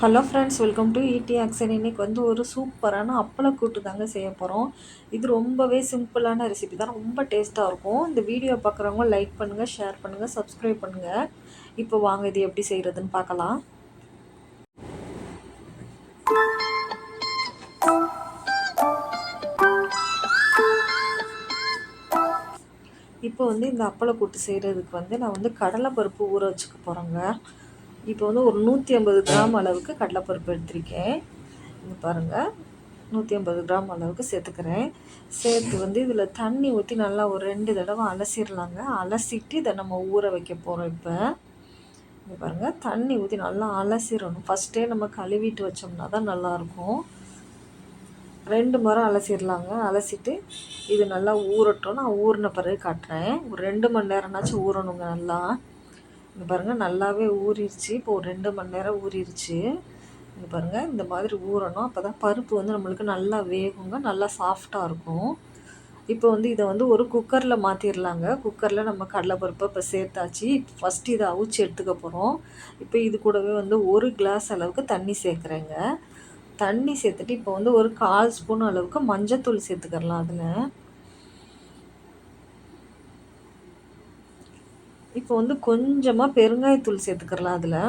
Hello friends welcome to ED action இன்னைக்கு வந்து ஒரு சூப்பரான அப்பள கூட்டு தாங்க செய்ய போகிறோம் இது ரொம்பவே சிம்பிளான ரெசிபி தான். ரொம்ப டேஸ்ட்டாக இருக்கும். இந்த வீடியோ பார்க்குறவங்க லைக் பண்ணுங்கள் ஷேர் பண்ணுங்கள் சப்ஸ்கிரைப் பண்ணுங்கள் இப்போ வாங்க இது எப்படி செய்கிறதுன்னு பார்க்கலாம். இப்போ வந்து இந்த அப்பள கூட்டு செய்கிறதுக்கு வந்து நான் வந்து கடலைப்பருப்பு ஊற வச்சுக்க போகிறேங்க இப்போ வந்து ஒரு நூற்றி ஐம்பது கிராம் அளவுக்கு கடலைப்பருப்பு எடுத்திருக்கேன். இங்கே பாருங்கள் நூற்றி ஐம்பது கிராம் அளவுக்கு சேர்த்துக்கிறேன். சேர்த்து வந்து இதில் தண்ணி ஊற்றி நல்லா ஒரு ரெண்டு தடவை அலசிடலாங்க அலசிட்டு இதை நம்ம ஊற வைக்க போகிறோம் இப்போ. இங்கே பாருங்கள் தண்ணி ஊற்றி நல்லா அலசிடணும் ஃபஸ்ட்டே நம்ம கழுவிட்டு வச்சோம்னா தான் நல்லாயிருக்கும். ரெண்டு மரம் அலசிடலாங்க அலசிட்டு இது நல்லா ஊறட்டும். நான் ஊறின பிறகு காட்டுறேன். ஒரு ரெண்டு மணி நேரம்னாச்சும் ஊறணுங்க நல்லா. இங்கே பாருங்கள் நல்லாவே ஊறிடுச்சு இப்போ ஒரு ரெண்டு மணி நேரம் ஊறிடுச்சு இங்கே பாருங்கள் இந்த மாதிரி ஊறணும். அப்போ தான் பருப்பு வந்து நம்மளுக்கு நல்லா வேகுங்க நல்லா சாஃப்டாக இருக்கும். இப்போ வந்து இதை வந்து ஒரு குக்கரில் மாற்றிடலாங்க குக்கரில் நம்ம கடலைப்பருப்பை இப்போ சேர்த்தாச்சு. ஃபஸ்ட்டு இதை அவிச்சு எடுத்துக்க போகிறோம் இப்போ இது கூடவே வந்து ஒரு கிளாஸ் அளவுக்கு தண்ணி சேர்க்குறேங்க. தண்ணி சேர்த்துட்டு இப்போ வந்து ஒரு கால் ஸ்பூன் அளவுக்கு மஞ்சத்தூள் சேர்த்துக்கிறலாம் அதில். இப்போ வந்து கொஞ்சமாக பெருங்காயத்தூள் சேர்த்துக்கிறலாம் அதில்.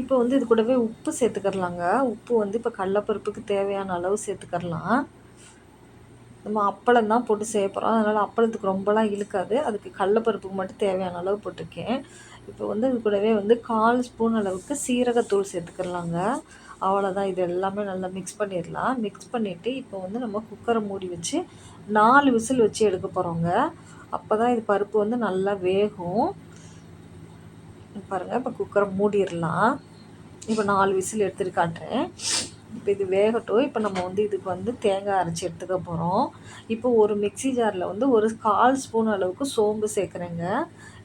இப்போ வந்து இது கூடவே உப்பு சேர்த்துக்கிறலாங்க. உப்பு வந்து இப்போ கடலப்பருப்புக்கு தேவையான அளவு சேர்த்துக்கிறலாம். நம்ம அப்பளம் தான் போட்டு செய்ய போகிறோம் அதனால் அப்பளத்துக்கு ரொம்பலாம் இழுக்காது. அதுக்கு கடலப்பருப்புக்கு மட்டும் தேவையான அளவு போட்டிருக்கேன். இப்போ வந்து இது கூடவே வந்து கால் ஸ்பூன் அளவுக்கு சீரகத்தூள் சேர்த்துக்கிறலாங்க. அவ்வளோதான் இது எல்லாமே நல்லா மிக்ஸ் பண்ணிடலாம். மிக்ஸ் பண்ணிவிட்டு இப்போ வந்து நம்ம குக்கரை மூடி வச்சு நாலு விசில் வச்சு எடுக்க போகிறோங்க அப்போ தான் இது பருப்பு வந்து நல்லா வேகும். பாருங்கள் இப்போ குக்கரை மூடிடலாம். இப்போ நாலு விசில் எடுத்துகிட்டு காட்டுறேன். இப்போ இது வேகட்டும். இப்போ நம்ம வந்து இதுக்கு வந்து தேங்காய் அரைச்சி எடுத்துக்க போகிறோம் இப்போ ஒரு மிக்சி ஜாரில் வந்து ஒரு கால் ஸ்பூன் அளவுக்கு சோம்பு சேர்க்குறேங்க.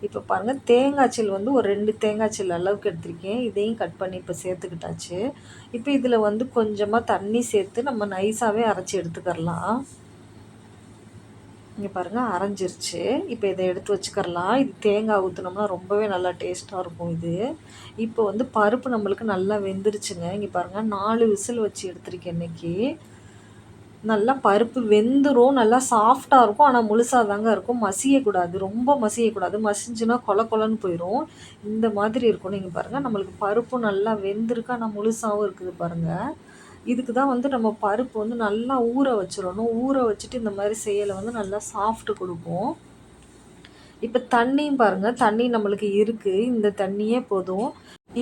இப்போ பாருங்கள் தேங்காய் சில் வந்து ஒரு ரெண்டு தேங்காய் சில் அளவுக்கு எடுத்திருக்கேன். இதையும் கட் பண்ணி இப்போ சேர்த்துக்கிட்டாச்சு. இப்போ இதில் வந்து கொஞ்சமாக தண்ணி சேர்த்து நம்ம நைஸாகவே அரைச்சி எடுத்துக்கரலாம் இங்கே பாருங்கள் அரைஞ்சிருச்சு. இப்போ இதை எடுத்து வச்சுக்கரலாம் இது தேங்காய் ஊற்றினோம்னா ரொம்பவே நல்லா டேஸ்ட்டாக இருக்கும் இது. இப்போ வந்து பருப்பு நம்மளுக்கு நல்லா வெந்துருச்சுங்க. இங்கே பாருங்கள் நாலு விசில் வச்சு எடுத்திருக்கேன் இன்றைக்கி நல்லா பருப்பு வெந்துடும் நல்லா சாஃப்டாக இருக்கும். ஆனால் முழுசாக தாங்க இருக்கும். மசியக்கூடாது ரொம்ப மசியக்கூடாது. மசிஞ்சுன்னா கொல கொலன்னு போயிடும் இந்த மாதிரி இருக்கும் நீங்கள் பாருங்கள் நம்மளுக்கு பருப்பும் நல்லா வெந்திருக்கு? ஆனால் முழுசாகவும் இருக்குது பாருங்கள் இதுக்கு தான் வந்து நம்ம பருப்பு வந்து நல்லா ஊற வச்சிடணும். ஊற வச்சுட்டு இந்த மாதிரி செய்யலை வந்து நல்லா சாஃப்ட்டு கொடுப்போம். இப்போ தண்ணியும் பாருங்கள் தண்ணி நம்மளுக்கு இருக்குது இந்த தண்ணியே போதும்.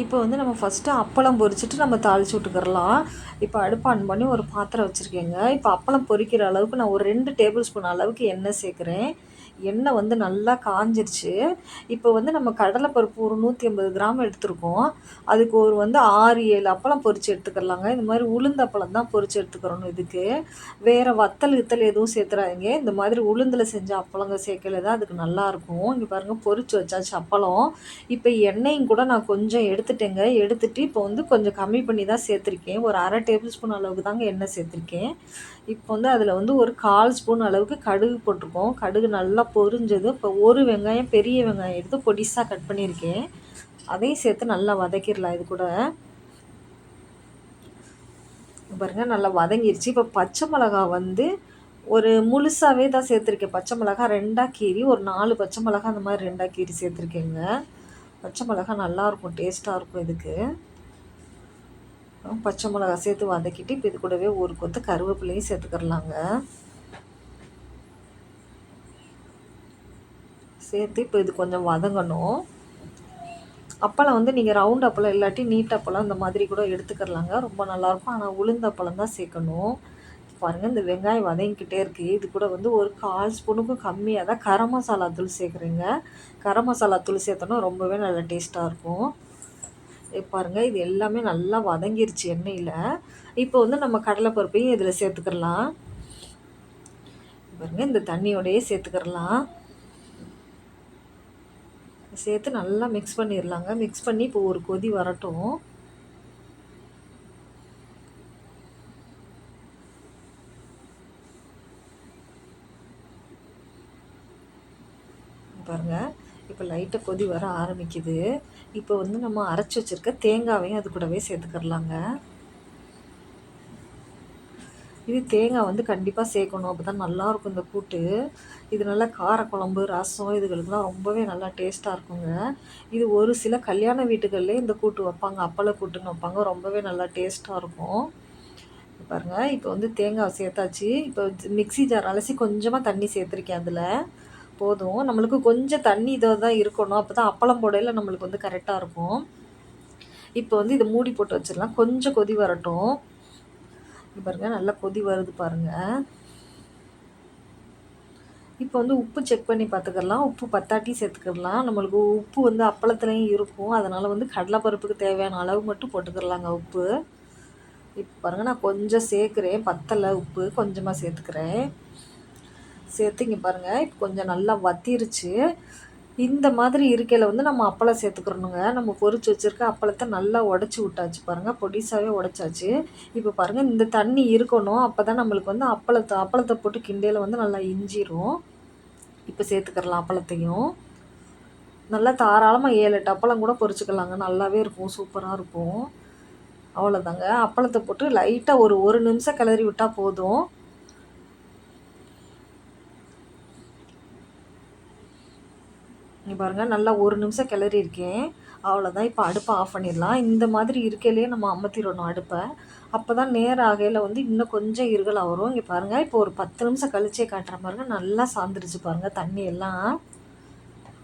இப்போ வந்து நம்ம ஃபஸ்ட்டு அப்பளம் பொரிச்சிட்டு நம்ம தாளித்து விட்டுக்கிறலாம். இப்போ அடுப்பு ஆன் பண்ணி ஒரு பாத்திரம் வச்சுருக்கேங்க. இப்போ அப்பளம் பொரிக்கிற அளவுக்கு நான் ஒரு ரெண்டு டேபிள் ஸ்பூன் அளவுக்கு எண்ணெய் சேர்க்குறேன். எண்ணெய் வந்து நல்லா காஞ்சிருச்சு. இப்போ வந்து நம்ம கடலைப்பருப்பு ஒரு நூற்றி ஐம்பது கிராம் எடுத்துருக்கோம். அதுக்கு ஒரு வந்து ஆறு ஏழு அப்பளம் பொரித்து எடுத்துக்கிறலாங்க இந்த மாதிரி உளுந்த அப்பளம் தான் பொரித்து எடுத்துக்கிறணும் இதுக்கு. வேறு வத்தல் இத்தல் எதுவும் சேர்த்துறாதீங்க. இந்த மாதிரி உளுந்தில் செஞ்ச அப்பளங்க சேர்க்கல தான் அதுக்கு நல்லாயிருக்கும் இங்கே பாருங்கள் பொரித்து வச்சாச்சு அப்பளம். இப்போ எண்ணெயும் கூட நான் கொஞ்சம் எடுத்துட்டேங்க. எடுத்துகிட்டு இப்போ வந்து கொஞ்சம் கம்மி பண்ணி தான் சேர்த்துருக்கேன். ஒரு அரை டேபிள் ஸ்பூன் அளவுக்கு தாங்க எண்ணெய் சேர்த்துருக்கேன். இப்போ வந்து அதில் வந்து ஒரு கால் ஸ்பூன் அளவுக்கு கடுகு போட்டிருக்கோம். கடுகு நல்லா பொரிஞ்சது. இப்போ ஒரு வெங்காயம் பெரிய வெங்காயம் எடுத்து பொடிசாக கட் பண்ணியிருக்கேன். அதையும் சேர்த்து நல்லா வதக்கிடலாம் இது கூட. பாருங்கள் நல்லா வதங்கிருச்சு. இப்போ பச்சை மிளகா வந்து ஒரு முழுசாகவே தான் சேர்த்துருக்கேன். பச்சை மிளகா ரெண்டாக கீரி ஒரு நாலு பச்சை மிளகா அந்த மாதிரி ரெண்டாக கீரி சேர்த்துருக்கேங்க. பச்சை மிளகா நல்லாயிருக்கும் டேஸ்ட்டாக இருக்கும் இதுக்கு. பச்சை மிளகா சேர்த்து வதக்கிட்டு இப்போ இது கூடவே ஒரு கொத்து கருவேப்பிலையும் சேர்த்துக்கிறலாங்க. சேர்த்து இப்போ இது கொஞ்சம் வதங்கணும். அப்பளம் வந்து நீங்கள் ரவுண்ட் அப்பளம் இல்லாட்டி நீட் அப்பளம் இந்த மாதிரி கூட எடுத்துக்கிறலாங்க. ரொம்ப நல்லாயிருக்கும். ஆனால் உளுந்த அப்பளம் தான் சேர்க்கணும். பாருங்கள் இந்த வெங்காயம் வதங்கிக்கிட்டே இருக்குது இது கூட வந்து ஒரு கால் ஸ்பூனுக்கும் கம்மியாக தான் கரம் மசாலா தூள் சேர்க்குறீங்க. கரம் மசாலா தூள் சேர்த்தோன்னா ரொம்பவே நல்லா டேஸ்ட்டாக இருக்கும். பாருங்கள் இது எல்லாமே நல்லா வதங்கிருச்சு எண்ணெயில். இப்போ வந்து நம்ம கடலைப்பருப்பையும் இதில் சேர்த்துக்கிறலாம். பாருங்கள் இந்த தண்ணியோடையே சேர்த்துக்கிறலாம். சேர்த்து நல்லா மிக்ஸ் பண்ணிடலாங்க மிக்ஸ் பண்ணி இப்போ ஒரு கொதி வரட்டும். பாருங்கள் இப்போ லைட்டாக கொதி வர ஆரம்பிக்குது. இப்போ வந்து நம்ம அரைச்சி வச்சுருக்க தேங்காவையும் அது கூடவே சேர்த்துக்கிறலாங்க. இது தேங்காய் வந்து கண்டிப்பாக சேர்க்கணும். அப்போ தான் நல்லாயிருக்கும் இந்த கூட்டு. இது நல்லா காரக்குழம்பு ரசம் இதுகளுக்கெல்லாம் ரொம்பவே நல்லா டேஸ்ட்டாக இருக்குங்க. இது ஒரு சில கல்யாண வீட்டுகள்லேயே இந்த கூட்டு வைப்பாங்க. அப்பள கூட்டுன்னு வைப்பாங்க. ரொம்பவே நல்லா டேஸ்ட்டாக இருக்கும். பாருங்கள் இப்போ வந்து தேங்காய் சேர்த்தாச்சு. இப்போ மிக்சி ஜார் அலசி கொஞ்சமாக தண்ணி சேர்த்துருக்கேன் அதில். போதும். நம்மளுக்கு கொஞ்சம் தண்ணி இதாக தான் இருக்கணும். அப்போ தான் அப்பளம் போடையில் நம்மளுக்கு வந்து கரெக்டாக இருக்கும். இப்போ வந்து இதை மூடி போட்டு வச்சிடலாம். கொஞ்சம் கொதி வரட்டும். பாருங்கள் நல்லா கொதி வருது பாருங்கள் இப்போ வந்து உப்பு செக் பண்ணி பார்த்துக்கலாம் உப்பு பத்தாட்டி சேர்த்துக்கிடலாம் நம்மளுக்கு உப்பு வந்து அப்பளத்துலேயும் இருக்கும். அதனால் வந்து கடலைப்பருப்புக்கு தேவையான அளவு மட்டும் போட்டுக்கிடலாங்க உப்பு. இப்போ பாருங்கள் நான் கொஞ்சம் சேர்க்குறேன். பத்தலை உப்பு. கொஞ்சமாக சேர்த்துக்கிறேன். சேர்த்து இங்கே பாருங்கள் இப்போ கொஞ்சம் நல்லா வத்திருச்சு. இந்த மாதிரி இருக்கையில் வந்து நம்ம அப்பளம் சேர்த்துக்கிறணுங்க. நம்ம பொறிச்சு வச்சுருக்க அப்பளத்தை நல்லா உடச்சி விட்டாச்சு பாருங்கள் பொடிசாவே உடச்சாச்சு. இப்போ பாருங்கள் இந்த தண்ணி இருக்கணும். அப்போ தான் நம்மளுக்கு வந்து அப்பளத்தை அப்பளத்தை போட்டு கிண்டையில் வந்து நல்லா இஞ்சிரும். இப்போ சேர்த்துக்கிறலாம் அப்பளத்தையும். நல்லா தாராளமாக ஏழு எட்டு அப்பளம் கூட பொறிச்சிக்கலாங்க நல்லாவே இருக்கும். சூப்பராக இருக்கும். அவ்வளோதாங்க அப்பளத்தை போட்டு லைட்டாக ஒரு ஒரு நிமிஷம் கிளறி விட்டால் போதும். இங்கே பாருங்கள் நல்லா ஒரு நிமிஷம் கிளறி இருக்கேன். அவ்வளோதான் இப்போ அடுப்பை ஆஃப் பண்ணிடலாம். இந்த மாதிரி இருக்கையிலேயே நம்ம அமர்த்திடணும் அடுப்பை. அப்போ தான் நேரம் ஆகையில் வந்து இன்னும் கொஞ்சம் இருகலாக வரும். இங்கே பாருங்கள் இப்போ ஒரு பத்து நிமிஷம் கழிச்சே காட்டுற பாருங்கள் நல்லா சாந்துருச்சு பாருங்கள் தண்ணி எல்லாம்.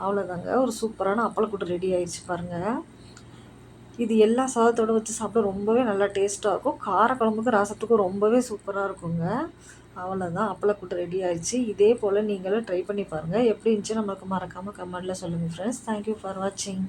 அவ்வளோதாங்க ஒரு சூப்பரான அப்பளக்கூட்டு ரெடி ஆயிடுச்சு பாருங்கள் இது எல்லா சாதத்தோடு வச்சு சாப்பிட ரொம்பவே நல்லா டேஸ்ட்டாக இருக்கும். காரக்குழம்புக்கும் ரசத்துக்கும் ரொம்பவே சூப்பராக இருக்குங்க. அவ்வளோதான் அப்பளக்கூட்டு ரெடி ஆயிடுச்சு. இதே போல் நீங்களும் ட்ரை பண்ணி பாருங்கள் எப்படி இருந்துச்சு நம்மளுக்கு மறக்காமல் கமெண்டில் சொல்லுங்கள் ஃப்ரெண்ட்ஸ் தேங்க்யூ ஃபார் வாட்சிங்